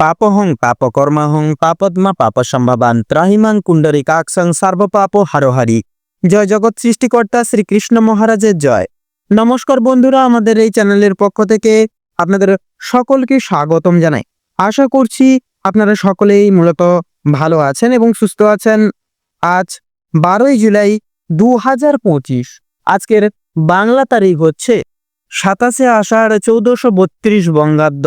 পাপহং পাপকর্মাহং পাপদ্মা পাপসম্ভাবান ত্রাহিমাং কুণ্ডরী কাকসং সর্বপাপ হারোহারি। জয় জগৎ সৃষ্টিকর্তা শ্রীকৃষ্ণ মহারাজের জয়। নমস্কার বন্ধুরা, আমাদের এই চ্যানেলের পক্ষ থেকে আপনাদের সকলকে স্বাগতম জানাই। আশা করছি আপনারা সকলেই মূলত ভালো আছেন এবং সুস্থ আছেন। আজ বারোই জুলাই দু হাজার পঁচিশ, আজকের বাংলা তারিখ হচ্ছে সাতাশে আষাঢ় চৌদ্দশো বত্রিশ বঙ্গাব্দ।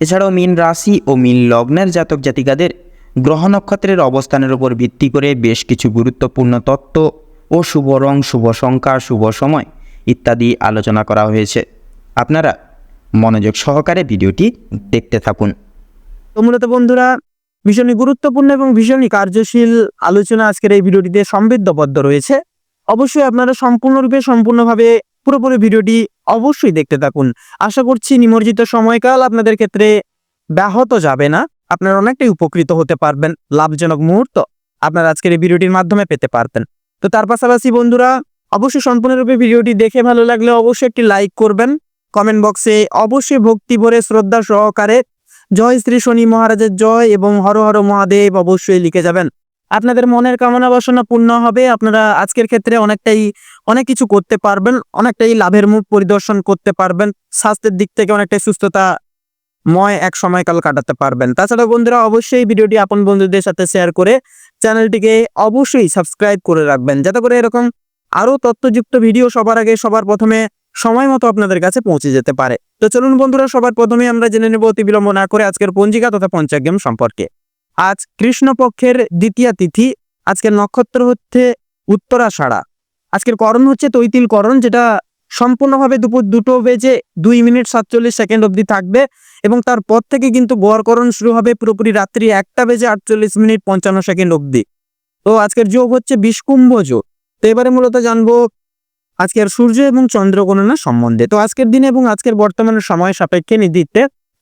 এছাড়াও মীন রাশি ও মীন লগ্নের জাতক জাতিকাদের গ্রহ নক্ষত্রের অবস্থানের উপর ভিত্তি করে বেশ কিছু গুরুত্বপূর্ণ তত্ত্ব ও শুভ রং, শুভ সংখ্যা, শুভ সময় ইত্যাদি আলোচনা করা হয়েছে। আপনারা মনোযোগ সহকারে ভিডিওটি দেখতে থাকুন। তো মূলত বন্ধুরা ভীষণই গুরুত্বপূর্ণ এবং ভীষণই কার্যশীল আলোচনা আজকের এই ভিডিওটিতে সমৃদ্ধবদ্ধ রয়েছে। অবশ্যই আপনারা সম্পূর্ণরূপে, সম্পূর্ণভাবে পুরোপুরি ভিডিওটি অবশ্যই দেখতে থাকুন। আশা করছি নিমজ্জিত সময়কাল আপনাদের ক্ষেত্রে ব্যাহত যাবে না। আপনারা অনেকটাই উপকৃত হতে পারবেন। লাভজনক মুহূর্ত আপনারা আজকের এই ভিডিওটির মাধ্যমে পেতে পারতেন। তো তার পাশাপাশি বন্ধুরা, অবশ্যই সম্পূর্ণরূপে ভিডিওটি দেখে ভালো লাগলে অবশ্যই একটি লাইক করবেন। কমেন্ট বক্সে অবশ্যই ভক্তি ভরে শ্রদ্ধা সহকারে জয় শ্রী শনি মহারাজের জয় এবং হর হর মহাদেব অবশ্যই লিখে যাবেন। আপনাদের মনের কামনা বাসনা পূর্ণ হবে। আপনারা আজকের ক্ষেত্রে অনেকটাই, অনেক কিছু করতে পারবেন, অনেকটাই লাভের মুখ পরিদর্শন করতে পারবেন, স্বাস্থ্যের দিক থেকে অনেকটাই সুস্থতা ময় এক সময়কাল কাটাতে পারবেন। তাছাড়া বন্ধুরা, অবশ্যই ভিডিওটি আপন বন্ধুদের সাথে শেয়ার করে চ্যানেলটিকে অবশ্যই সাবস্ক্রাইব করে রাখবেন, যাতে করে এরকম আরও তথ্যযুক্ত ভিডিও সবার আগে, সবার প্রথমে সময় মতো আপনাদের কাছে পৌঁছে যেতে পারে। তো চলুন বন্ধুরা, সবার প্রথমে আমরা জেনে নেব অতি বিলম্ব না করে আজকের পঞ্জিকা তথা পঞ্চাগ্রাম সম্পর্কে। আজ কৃষ্ণপক্ষের দ্বিতীয় তিথি, আজকের নক্ষত্র হচ্ছে উত্তরাষাঢ়া। আজকের করণ হচ্ছে তৈতিল করণ যেটা সম্পূর্ণভাবে দুপুর দুটো বেজে দুই মিনিট সাতচল্লিশ সেকেন্ড অবধি থাকবে এবং তারপর থেকে কিন্তু গড়করণ শুরু হবে পুরোপুরি রাত্রি একটা বেজে আটচল্লিশ মিনিট পঞ্চান্ন সেকেন্ড অবধি। তো আজকের যোগ হচ্ছে বিষকুম্ভ যোগ। তো এবারে মূলত জানব আজকের সূর্য এবং চন্দ্র গণনা সম্বন্ধে। তো আজকের দিনে এবং আজকের বর্তমানে সময় সাপেক্ষে নির্দিতে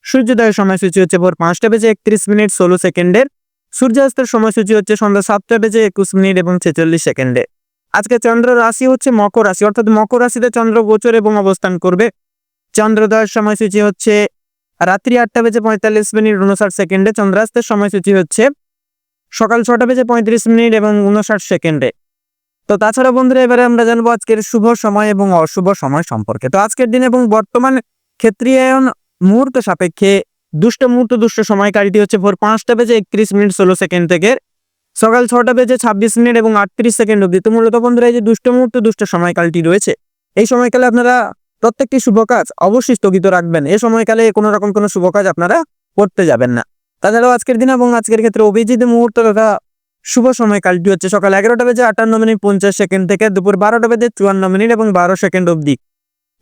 সূর্যোদয়ের সময়সূচি হচ্ছে ভোর পাঁচটা বেজে একত্রিশ মিনিট ষোলো সেকেন্ডের। সূর্যাস্তের সময়সূচি হচ্ছে সন্ধ্যা সাতটা বেজে একুশ মিনিট এবং ছেচল্লিশ সেকেন্ডে আজকে চন্দ্র রাশি হচ্ছে মকর রাশি, অর্থাৎ মকর রাশিতে চন্দ্র গোচর এবং অবস্থান করবে। চন্দ্রোদয়ের সময়সূচি হচ্ছে রাত্রি আটটা বেজে পঁয়তাল্লিশ মিনিট উনষাট সেকেন্ডে। চন্দ্রাস্তের সময়সূচি হচ্ছে সকাল ছটা বেজে পঁয়ত্রিশ মিনিট এবং উনষাট সেকেন্ডে। তো তাছাড়া বন্ধুরা, এবারে আমরা জানব আজকের শুভ সময় এবং অশুভ সময় সম্পর্কে। তো আজকের দিন এবং বর্তমান ক্ষেত্রীয়ায়ন মুহূর্ত সাপেক্ষে, দুষ্ট মুহূর্ত, দুষ্ট সময়কারীটি হচ্ছে ভোর পাঁচটা বেজে একত্রিশ মিনিট ষোলো সেকেন্ড থেকে, সকাল ছটা বেজে ছাব্বিশ মিনিট এবং আটত্রিশ সেকেন্ড অব্দি তো মূলত বন্ধুরা, এই যে দুষ্ট মুহূর্ত, দুষ্ট সময়কালটি রয়েছে, এই সময়কালে আপনারা প্রত্যেকটি শুভ কাজ অবশ্যই স্থগিত রাখবেন। এই সময়কালে কোনো রকম কোনো শুভ কাজ আপনারা করতে যাবেন না। তাছাড়াও আজকের দিন এবং আজকের ক্ষেত্রে অভিজিৎ মুহূর্ত তথা শুভ সময়কালটি হচ্ছে সকাল এগারোটা বেজে আটান্ন মিনিট পঞ্চাশ সেকেন্ড থেকে, দুপুর বারোটা বেজে চুয়ান্ন মিনিট এবং বারো সেকেন্ড অবধি।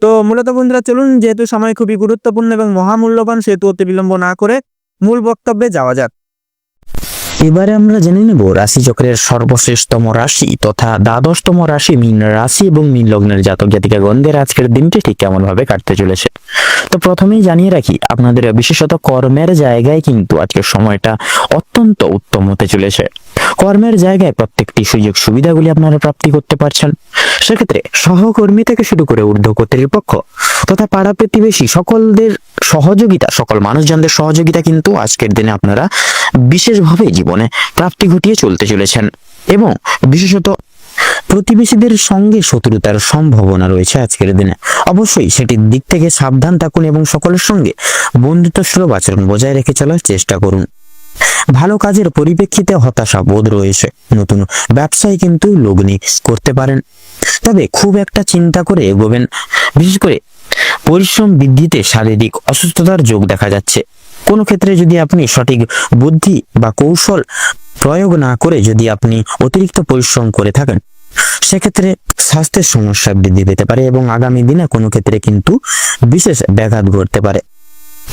তো মূলত বন্ধুরা চলুন, যেহেতু সময় খুবই গুরুত্বপূর্ণ এবং মহামূল্যবান, সেহেতু অতি বিলম্ব না করে মূল বক্তব্যে যাওয়া যাক। এবারে আমরা জেনে নেব রাশিচক্রের সর্বশ্রেষ্ঠতম রাশি তথা দ্বাদশতম রাশি মীন রাশি এবং মীন লগ্নের জাতক জাতিকা গন্ধের আজকের দিনটি ঠিক কেমন ভাবে কাটতে চলেছে। তো প্রথমেই জানিয়ে রাখি, আপনাদের বিশেষত কর্মের জায়গায় কিন্তু আজকের সময়টা অত্যন্ত উত্তম হতে চলেছে। কর্মের জায়গায় প্রত্যেকটি সুযোগ সুবিধাগুলি আপনারা প্রাপ্তি করতে পারছেন। সেক্ষেত্রে সহকর্মী থেকে শুরু করে ঊর্ধ্ব কর্তৃপক্ষ তথা পাড়া প্রতিবেশী সকলদের সহযোগিতা, সকল মানুষজনদের সহযোগিতা কিন্তু আজকের দিনে আপনারা বিশেষভাবে জীবনে প্রাপ্তি ঘটিয়ে চলতে চলেছেন এবং বিশেষত প্রতিবেশীদের সঙ্গে শত্রুতার সম্ভাবনা রয়েছে আজকের দিনে। অবশ্যই সেটির দিক থেকে সাবধান থাকুন এবং সকলের সঙ্গে বন্ধুত্ব সুলভ আচরণ বজায় রেখে চলার চেষ্টা করুন। ভালো কাজের পরিপ্রেক্ষিতে হতাশা বোধ রয়েছে। নতুন ব্যবসায় কিন্তু লগ্নি করতে পারেন। তবে খুব একটা চিন্তা করে এগোবেন বিশেষ করে পরিশ্রম বৃদ্ধিতে শারীরিক অসুস্থতার যোগ দেখা যাচ্ছে। কোনো ক্ষেত্রে যদি আপনি সঠিক বুদ্ধি বা কৌশল প্রয়োগ না করে যদি আপনি অতিরিক্ত পরিশ্রম করে থাকেন, সেক্ষেত্রে স্বাস্থ্যের সমস্যা বৃদ্ধি পেতে পারে এবং আগামী দিনে কোনো ক্ষেত্রে কিন্তু বিশেষ ব্যাঘাত ঘটতে পারে।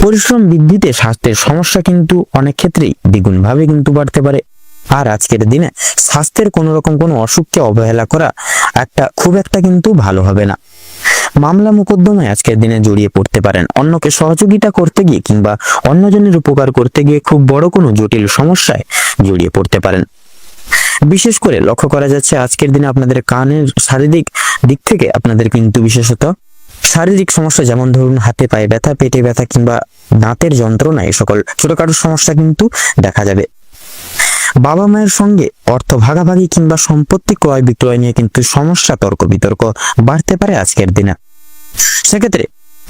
পরিশ্রম বৃদ্ধিতে স্বাস্থ্যের সমস্যা কিন্তু অনেক ক্ষেত্রেই দ্বিগুণভাবে কিন্তু বাড়তে পারে। আর আজকের দিনে স্বাস্থ্যের কোনো রকম কোনো অসুখকে অবহেলা করা একটা খুব একটা কিন্তু ভালো হবে না। মামলা মোকদ্দমায় আজকের দিনে জড়িয়ে পড়তে পারেন। অন্যকে সহযোগিতা করতে গিয়ে কিংবা অন্যজনের উপকার করতে গিয়ে খুব বড় কোনো জটিল সমস্যায় জড়িয়ে পড়তে পারেন। বিশেষ করে লক্ষ্য করা যাচ্ছে আজকের দিনে আপনাদের কানের শারীরিক দিক থেকে আপনাদের কিন্তু বিশেষত শারীরিক সমস্যা যেমন ধরুন হাতে পায়ে ব্যথা, পেটে ব্যথা কিংবা দাঁতের যন্ত্রণা এই সকল ছোটখাটো সমস্যা কিন্তু দেখা যাবে। বাবা মায়ের সঙ্গে অর্থ ভাগাভাগি কিংবা সম্পত্তি ক্রয় বিক্রয় নিয়ে কিন্তু সমস্যা, তর্ক বিতর্ক বাড়তে পারে আজকের দিনে। সেক্ষেত্রে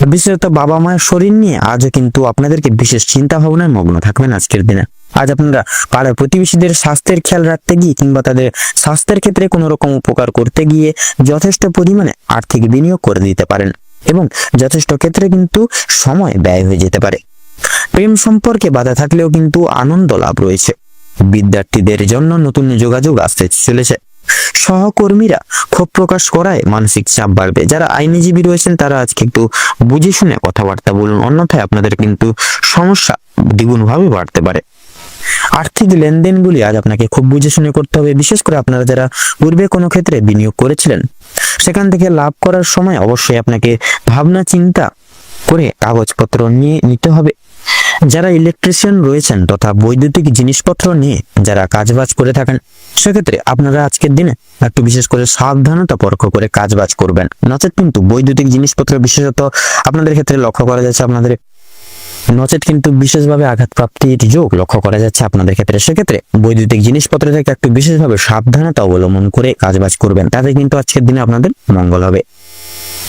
বিশেষত বাবা মায়ের শরীর নিয়ে আজও কিন্তু আপনাদেরকে বিশেষ চিন্তা ভাবনায় মগ্ন থাকবেন আজকের দিনে। আজ আপনারা পাড়ার প্রতিবেশীদের স্বাস্থ্যের খেয়াল রাখতে গিয়ে কিংবা তাদের স্বাস্থ্যের ক্ষেত্রে কোনো রকম উপকার করতে গিয়ে যথেষ্ট পরিমাণে আর্থিক বিনিয়োগ করে দিতে পারেন এবং যথেষ্ট ক্ষেত্রে কিন্তু সময় ব্যয় হয়ে যেতে পারে। প্রেম সম্পর্কে বাধা থাকলেও কিন্তু আনন্দ লাভ রয়েছে। বিদ্যার্থীদের জন্য নতুন যোগাযোগ আসতে চলেছে। সহকর্মীরা ক্ষোভ প্রকাশ করায় মানসিক চাপ বাড়বে। যারা আইনজীবী রয়েছেন, তারা আজকে একটু বুঝে শুনে কথাবার্তা বলুন। অন্যথায় আপনাদের কিন্তু সমস্যা দ্বিগুণভাবে বাড়তে পারে। আর্থিক লেনদেনগুলি আজ আপনাকে খুব বুঝে শুনে করতে হবে। বিশেষ করে আপনারা যারা পূর্বে কোনো ক্ষেত্রে বিনিয়োগ করেছিলেন, সেখান থেকে লাভ করার সময় অবশ্যই আপনাকে ভাবনা চিন্তা করে কাগজপত্র নিয়ে নিতে হবে। যারা ইলেকট্রিশিয়ান রয়েছেন তথা বৈদ্যুতিক জিনিসপত্র নিয়ে যারা কাজবাজ করে থাকেন, সেক্ষেত্রে আপনারা আজকের দিনে একটু বিশেষ করে সাবধানতা পরখ করে কাজবাজ করবেন। নচেত কিন্তু বৈদ্যুতিক জিনিসপত্র বিশেষত আপনাদের ক্ষেত্রে লক্ষ্য করা যাচ্ছে আপনাদের নচেত কিন্তু বিশেষভাবে আঘাতপ্রাপ্তির যোগ লক্ষ্য করা যাচ্ছে আপনাদের ক্ষেত্রে। সেক্ষেত্রে বৈদ্যুতিক জিনিসপত্র থেকে একটু বিশেষভাবে সাবধানতা অবলম্বন করে কাজবাজ করবেন। তাতে কিন্তু আজকের দিনে আপনাদের মঙ্গল হবে।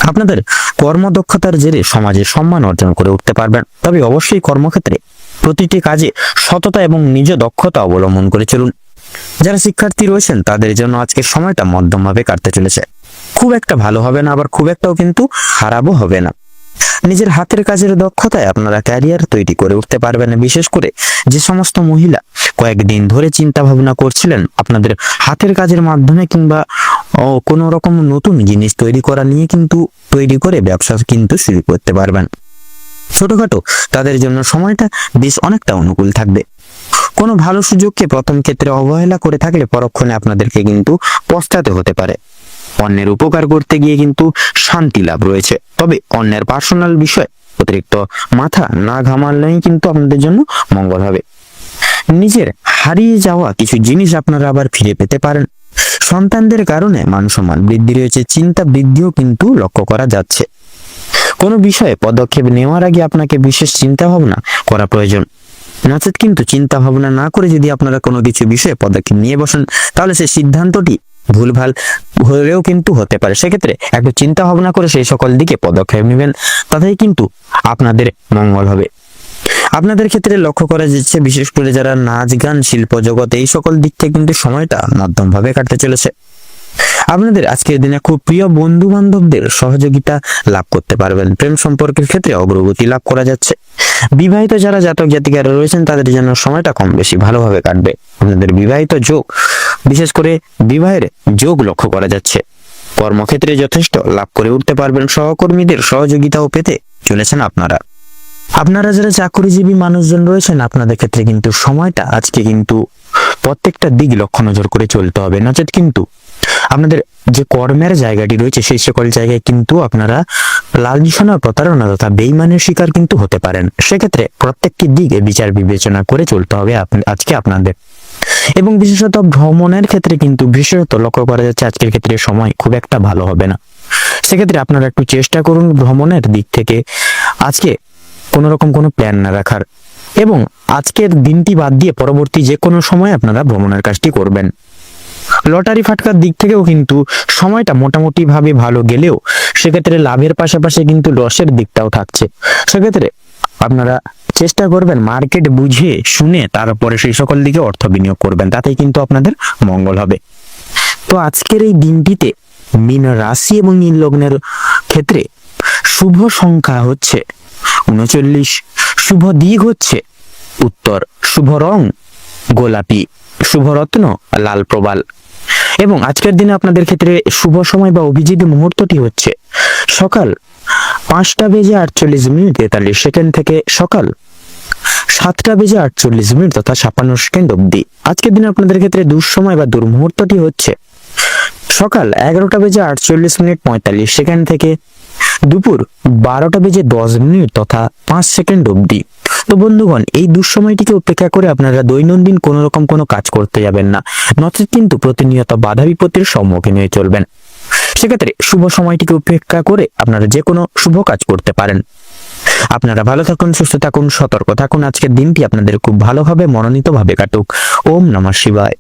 আপনাদের কর্মদক্ষতার জেরে সমাজে সম্মান অর্জন করে উঠতে পারবেন। তবে অবশ্যই কর্মক্ষেত্রে প্রতিটি কাজে সততা এবং নিজ দক্ষতা অবলম্বন করে চলুন। যারা শিক্ষার্থী রয়েছেন, তাদের জন্য আজকের সময়টা মধ্যমভাবে কাটতে চলেছে। খুব একটা ভালো হবে না, আবার খুব একটাও কিন্তু খারাপও হবে না। নিজের হাতের কাজের দক্ষতায় আপনারা ক্যারিয়ার তৈরি করে উঠতে পারবেন। বিশেষ করে যে সমস্ত মহিলা কয়েকদিন ধরে চিন্তা ভাবনা করছিলেন আপনাদের হাতের কাজের মাধ্যমে কিংবা ও, কোনো রকম নতুন জিনিস তৈরি করা নিয়ে কিন্তু তৈরি করে ব্যবসা কিন্তু শুরু করতে পারবেন। ছোটখাটো তাদের জন্য সময়টা বেশ অনেকটা অনুকূল থাকবে। কোনো ভালো সুযোগকে প্রথম ক্ষেত্রে অবহেলা করে থাকলে পরক্ষণে আপনাদেরকে কিন্তু পস্তাতে হতে পারে। অন্যের উপকার করতে গিয়ে কিন্তু শান্তি লাভ রয়েছে। তবে অন্যের পার্সোনাল বিষয় অতিরিক্ত মাথা না ঘামালেই কিন্তু আপনাদের জন্য মঙ্গল হবে। নিজের হারিয়ে যাওয়া কিছু জিনিস আপনারা আবার ফিরে পেতে পারেন। সন্তানদের কারণে মান সম্মান বৃদ্ধি রয়েছে, চিন্তা বৃদ্ধিও কিন্তু লক্ষ্য করা যাচ্ছে। কোনো বিষয়ে পদক্ষেপ নেওয়ার আগে আপনাকে বিশেষ চিন্তা ভাবনা করা প্রয়োজন। নচেত কিন্তু চিন্তা ভাবনা না করে যদি আপনারা কোনো কিছু বিষয়ে পদক্ষেপ নিয়ে বসেন, তাহলে সেই সিদ্ধান্তটি ভুলভাল হলেও কিন্তু হতে পারে। সেক্ষেত্রে একটু চিন্তা ভাবনা করে সেই সকল দিকে পদক্ষেপ নেবেন, তাতেই কিন্তু আপনাদের মঙ্গল হবে। আপনাদের ক্ষেত্রে লক্ষ্য করা যাচ্ছে, বিশেষ করে যারা নাচ, গান, শিল্প জগৎ, এই সকল দিক থেকে কিন্তু সময়টা মধ্যম ভাবে কাটতে চলেছে। আপনাদের আজকের দিনে খুব প্রিয় বন্ধু বান্ধবদের সহযোগিতা লাভ করতে পারবেন। প্রেম সম্পর্কের ক্ষেত্রে অগ্রগতি লাভ করা যাচ্ছে। বিবাহিত যারা জাতক জাতিকারা রয়েছেন, তাদের জন্য সময়টা কম বেশি ভালোভাবে কাটবে। আপনাদের বিবাহিত যোগ, বিশেষ করে বিবাহের যোগ লক্ষ্য করা যাচ্ছে। কর্মক্ষেত্রে যথেষ্ট লাভ করে উঠতে পারবেন। সহকর্মীদের সহযোগিতাও পেতে চলেছেন আপনারা। আপনারা যারা চাকরিজীবী মানুষজন রয়েছেন, আপনাদের ক্ষেত্রে কিন্তু সময়টা আজকে কিন্তু প্রত্যেকটা দিক লক্ষ্য নজর করে চলতে হবে। নচেত কিন্তু আপনাদের যে কর্মের জায়গাটি রয়েছে, সেই সকল জায়গায় কিন্তু আপনারা লালসনা প্রতারণা তথা বেইমানের শিকার কিন্তু হতে পারেন। সেক্ষেত্রে প্রত্যেকটি দিকে বিচার বিবেচনা করে চলতে হবে আজকে আপনাদের। এবং বিশেষত ভ্রমণের ক্ষেত্রে কিন্তু বিশেষত লক্ষ্য করা যাচ্ছে, আজকের ক্ষেত্রে সময় খুব একটা ভালো হবে না। সেক্ষেত্রে আপনারা একটু চেষ্টা করুন ভ্রমণের দিক থেকে। আজকে কোনো রকম কোনো প্ল্যান না রাখার। এবং আজকের দিনটি বাদ দিয়ে পরবর্তী যে কোনো সময় আপনারা ভ্রমণের কাজটি করবেন। লটারি ফাটকার দিক থেকেও কিন্তু সময়টা মোটামুটি ভাবে ভালো গেলেও সেক্ষেত্রে লাভের পাশাপাশি কিন্তু লসের দিকটাও থাকছে। সেক্ষেত্রে আপনারা চেষ্টা করবেন মার্কেট বুঝে শুনে তারপরে সেই সকল দিকে অর্থ বিনিয়োগ করবেন, তাতেই কিন্তু আপনাদের মঙ্গল হবে। তো আজকের এই দিনটিতে মীন রাশি এবং মীন লগ্নের ক্ষেত্রে শুভ সংখ্যা হচ্ছে উনচল্লিশ। শুভ দিক হচ্ছে উত্তর। শুভ রং গোলাপি। শুভ রত্ন লাল প্রবাল। এবং আজকের দিনে আপনাদের ক্ষেত্রে শুভ সময় বা অভিজিৎ মুহূর্তটি হচ্ছে সকাল পাঁচটা বেজে আটচল্লিশ মিনিট তেতাল্লিশ সেকেন্ড থেকে সকাল সাতটা বেজে আটচল্লিশ মিনিট তথা ছাপ্পান্ন সেকেন্ড অবধি। আজকের দিনে আপনাদের ক্ষেত্রে দুঃসময় বা দুর্মুহূর্তটি হচ্ছে সকাল এগারোটা বেজে আটচল্লিশ মিনিট পঁয়তাল্লিশ সেকেন্ড থেকে দুপুর বারোটা বেজে দশ মিনিট তথা পাঁচ সেকেন্ড অবধি। তো বন্ধুগণ, এই দুঃসময়টিকে উপেক্ষা করে আপনারা দৈনন্দিন কোনো রকম কোনো কাজ করতে যাবেন না। নচেত কিন্তু প্রতিনিয়ত বাধা বিপত্তির সম্মুখীন হয়ে চলবেন। সেক্ষেত্রে শুভ সময়টিকে উপেক্ষা করে আপনারা যে কোনো শুভ কাজ করতে পারেন। আপনারা ভালো থাকুন, সুস্থ থাকুন, সতর্ক থাকুন। আজকের দিনটি আপনাদের খুব ভালোভাবে, মনোনীতভাবে কাটুক। ওম নমঃ শিবায়।